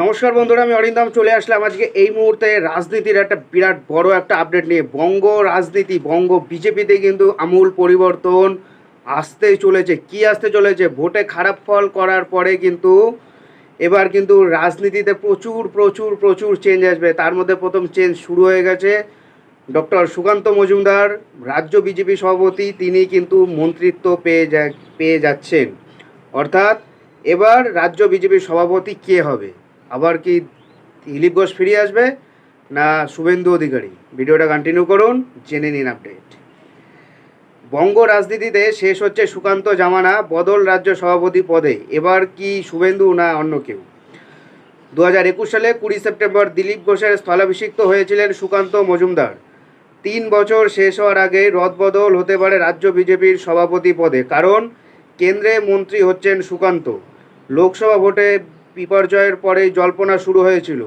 নমস্কার বন্ধুরা, আমি অরিন্দম, চলে আসলাম আজকে এই মুহূর্তে রাজনীতির একটা বিরাট বড় একটা আপডেট নিয়ে। বঙ্গ রাজনীতি, বঙ্গ বিজেপিতে কিন্তু আমূল পরিবর্তন আসতেই চলেছে। কি আসতে চলেছে? ভোটে খারাপ ফল করার পরে কিন্তু এবার কিন্তু রাজনীতিতে প্রচুর প্রচুর প্রচুর চেঞ্জ আসবে। তার মধ্যে প্রথম চেঞ্জ শুরু হয়ে গেছে ডক্টর সুকান্ত মজুমদার, রাজ্য বিজেপি সভাপতি, তিনি কিন্তু মন্ত্রিত্ব পেয়ে যা, পেয়ে যাচ্ছেন। অর্থাৎ এবার রাজ্য বিজেপির সভাপতি কে হবে? আবার কি দিলীপ ঘোষ ফিরে আসবে না শুভেন্দু অধিকারী? ভিডিওটা কন্টিনিউ করুন, জেনে নিন আপডেট বঙ্গ রাজনীতিতে শেষ হচ্ছে সুকান্ত জামানা, বদল রাজ্য সভাপতি পদে। এবার কি শুভেন্দু না অন্য কেউ? দু হাজার একুশ সালে কুড়ি সেপ্টেম্বর দিলীপ ঘোষের স্থলাভিষিক্ত হয়েছিলেন সুকান্ত মজুমদার। তিন বছর শেষ হওয়ার আগে রদবদল হতে পারে রাজ্য বিজেপির সভাপতি পদে। কারণ, কেন্দ্রে মন্ত্রী হচ্ছেন সুকান্ত। লোকসভা ভোটে বিপর্যয়ের পরেই জল্পনা শুরু হয়েছিল।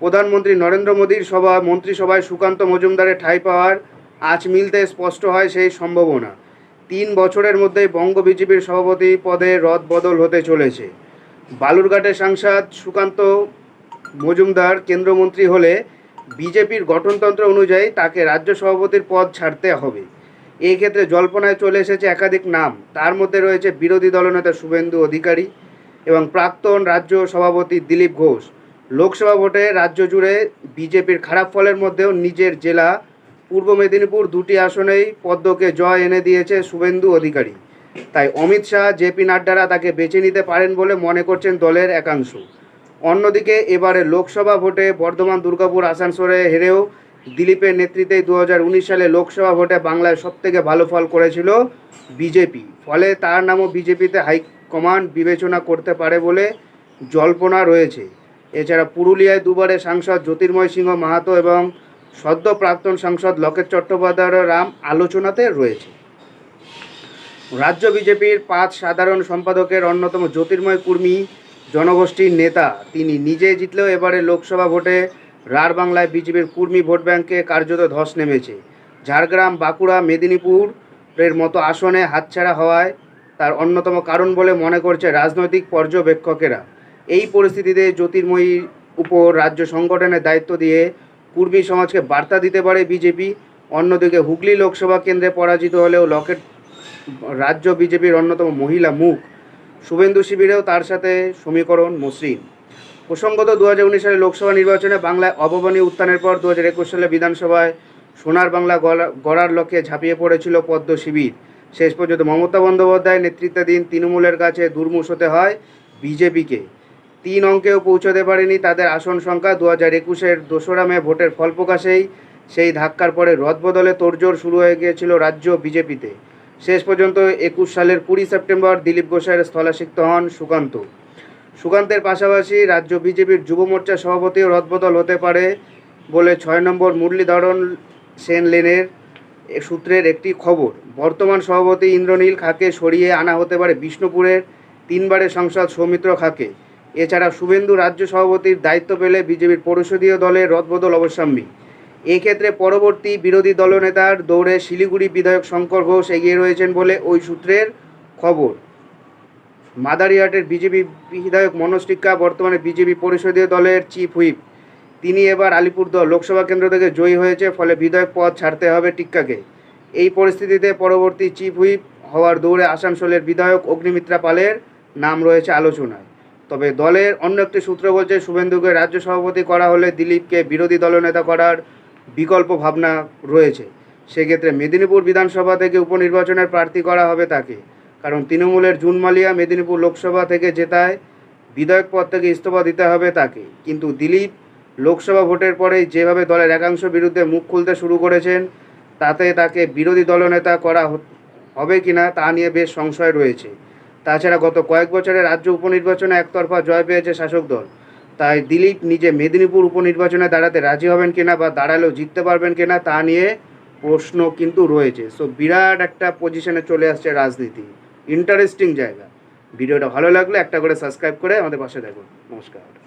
প্রধানমন্ত্রী নরেন্দ্র মোদীর সভা, মন্ত্রিসভায় সুকান্ত মজুমদারের ঠাঁই পাওয়ার আজ মিলতে স্পষ্ট হয় সেই সম্ভাবনা। তিন বছরের মধ্যে বঙ্গ বিজেপির সভাপতি পদে রদবদল হতে চলেছে। বালুরঘাটের সাংসদ সুকান্ত মজুমদার কেন্দ্রমন্ত্রী হলে বিজেপির গঠনতন্ত্র অনুযায়ী তাকে রাজ্য সভাপতির পদ ছাড়তে হবে। এই ক্ষেত্রে জল্পনায় চলে এসেছে একাধিক নাম। তার মধ্যে রয়েছে বিরোধী দলনেতা শুভেন্দু অধিকারী এবং প্রাক্তন রাজ্য সভাপতি দিলীপ ঘোষ। লোকসভা ভোটে রাজ্য জুড়ে বিজেপির খারাপ ফলের মধ্যেও নিজের জেলা, পূর্ব মেদিনীপুর দুটি আসনেই পদ্মকে জয় এনে দিয়েছে শুভেন্দু অধিকারী। তাই অমিত শাহ জেপি নাড্ডারা তাকে বেছে নিতে পারেন বলে মনে করছেন দলের একাংশ। অন্যদিকে এবারে লোকসভা ভোটে বর্ধমান, দুর্গাপুর, আসানসোলে হেরেও দিলীপের নেতৃত্বে দু হাজার উনিশ সালে লোকসভা ভোটে বাংলায় সবথেকে ভালো ফল করেছিল বিজেপি। ফলে তার নামও বিজেপিতে হাইকমান্ড বিবেচনা করতে পারে বলে জল্পনা রয়েছে। এছাড়া পুরুলিয়ায় দুবারে সাংসদ জ্যোতির্ময় সিংহ মাহাতো এবং সদ্য প্রাক্তন সাংসদ লকেট চট্টোপাধ্যায়ের রাম আলোচনাতে রয়েছে। রাজ্য বিজেপির পাঁচ সাধারণ সম্পাদকের অন্যতম জ্যোতির্ময় কুর্মী জনগোষ্ঠীর নেতা, তিনি নিজে জিতলেও এবারে লোকসভা ভোটে রার বাংলায় বিজেপির কুর্মী ভোট ব্যাংকে কার্যত ধস নেমেছে। ঝাড়গ্রাম, বাঁকুড়া, মেদিনীপুরের মতো আসনে হাতছাড়া হওয়ায় তার অন্যতম কারণ বলে মনে করছে রাজনৈতিক পর্যবেক্ষকেরা। এই পরিস্থিতিতে জ্যোতির্ময়ীর উপর রাজ্য সংগঠনের দায়িত্ব দিয়ে কুর্মী সমাজকে বার্তা দিতে পারে বিজেপি। অন্যদিকে হুগলি লোকসভা কেন্দ্রে পরাজিত হলেও লকেট রাজ্য বিজেপির অন্যতম মহিলা মুখ। শুভেন্দু শিবিরেও তার সাথে সমীকরণ মসৃণ। প্রসঙ্গত দু হাজার উনিশ সালে লোকসভা নির্বাচনে বাংলায় অভাবনীয় উত্থানের পর দু হাজার একুশ সালে বিধানসভায় সোনার বাংলা গড়ার লক্ষ্যে ঝাঁপিয়ে পড়েছিল পদ্ম শিবির। শেষ পর্যন্ত মমতা বন্দ্যোপাধ্যায় নেতৃত্বাধীন তৃণমূলের কাছে দুর্মুষ হতে হয় বিজেপিকে। তিন অঙ্কেও পৌঁছতে পারেনি তাদের আসন সংখ্যা। দু হাজার একুশের দোসরা মে ভোটের ফল প্রকাশেই সেই ধাক্কার পরে রদবদলে তোড়জোড় শুরু হয়ে গিয়েছিল রাজ্য বিজেপিতে। শেষ পর্যন্ত একুশ সালের কুড়ি সেপ্টেম্বর দিলীপ ঘোষের স্থলাসিক্ত হন সুকান্ত। সুকান্তের পাশাপাশি রাজ্য বিজেপির যুব মোর্চা সভাপতিও রদবদল হতে পারে বলে ছয় নম্বর মুরলীধরন সেন লেনের সূত্রের একটি খবর। বর্তমান সভাপতি ইন্দ্রনীল খাকে সরিয়ে আনা হতে পারে বিষ্ণুপুরের তিনবারের সাংসদ সৌমিত্র খাকে। এছাড়া শুভেন্দু রাজ্য সভাপতির দায়িত্ব পেলে বিজেপির পরিষদীয় দলের রদবদল অবশ্যম্বী। এক্ষেত্রে পরবর্তী বিরোধী দলনেতার দৌড়ে শিলিগুড়ি বিধায়ক শঙ্কর ঘোষ এগিয়ে রয়েছেন বলে ওই সূত্রের খবর। মাদারিহাটের বিজেপি বিধায়ক মনোজ টিক্কা, বর্তমানে বিজেপি পরিষদীয় দলের চিফ হুইপ। তিনি এবার আলিপুরদুয়ার লোকসভা কেন্দ্র থেকে জয়ী হয়েছে, ফলে বিধায়ক পদ ছাড়তে হবে টিক্কাকে। এই পরিস্থিতিতে পরবর্তী চিফ হুইপ হওয়ার দৌড়ে আসানসোলের বিধায়ক অগ্নিমিত্রা পালের নাম রয়েছে আলোচনায়। তবে দলের অন্য একটি সূত্র বলছে, শুভেন্দুকে রাজ্য সভাপতি করা হলে দিলীপকে বিরোধী দলনেতা করার বিকল্প ভাবনা রয়েছে। সেক্ষেত্রে মেদিনীপুর বিধানসভা থেকে উপনির্বাচনের প্রার্থী করা হবে তাকে। কারণ তৃণমূলের জুন মালিয়া মেদিনীপুর লোকসভা থেকে জেতায় বিধায়ক পদ থেকে ইস্তফা দিতে হবে তাকে। কিন্তু দিলীপ লোকসভা ভোটের পরেই যেভাবে দলের একাংশ বিরুদ্ধে মুখ খুলতে শুরু করেছেন, তাতে তাকে বিরোধী দলনেতা করা হবে কিনা তা নিয়ে বেশ সংশয় রয়েছে। তাছাড়া গত কয়েক বছরে রাজ্য উপনির্বাচনে একতরফা জয় পেয়েছে শাসক দল। তাই দিলীপ নিজে মেদিনীপুর উপনির্বাচনে দাঁড়াতে রাজি হবেন কিনা বা দাঁড়ালেও জিততে পারবেন কিনা তা নিয়ে প্রশ্ন কিন্তু রয়েছে। সো বিরাট একটা পজিশনে চলে আসছে রাজনীতি। ইন্টারেস্টিং জায়গা। ভিডিওটা ভালো লাগলে একটা করে সাবস্ক্রাইব করে আমাদের পাশে দেখুন নমস্কার।